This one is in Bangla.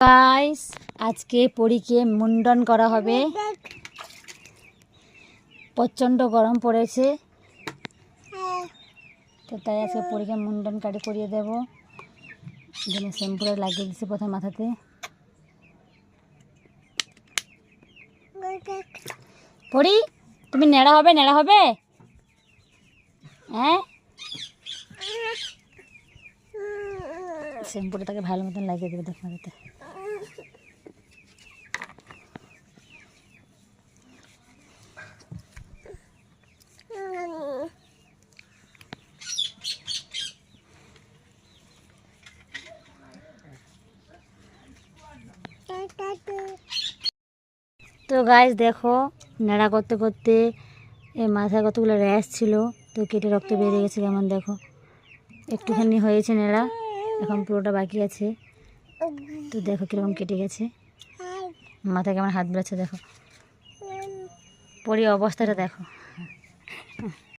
গাইস, আজকে পরীকে মুন্ডন করা হবে। প্রচণ্ড গরম পড়েছে। তো তাই আজকে পরীকে মুন্ডন কাটি করিয়ে দেবো। জন্য শ্যাম্পুটা লাগিয়ে দিচ্ছি প্রথমে মাথাতে। পরি, তুমি নেড়া হবে নেড়া হবে? হ্যাঁ? শ্যাম্পুটা তাকে ভালো মতন লাগিয়ে দেবে দেখো মাথাতে। তো গাছ দেখো, নেড়া করতে করতে এই মাথায় কতগুলো র্যাশ ছিল, তো কেটে রক্ত বেরিয়ে গেছে কেমন দেখো। একটুখানি হয়েছে নেড়া, এখন পুরোটা বাকি আছে। তো দেখো কীরকম কেটে গেছে। মাথায় কেমন হাত বেড়াচ্ছে দেখো। পরি অবস্থাটা দেখো।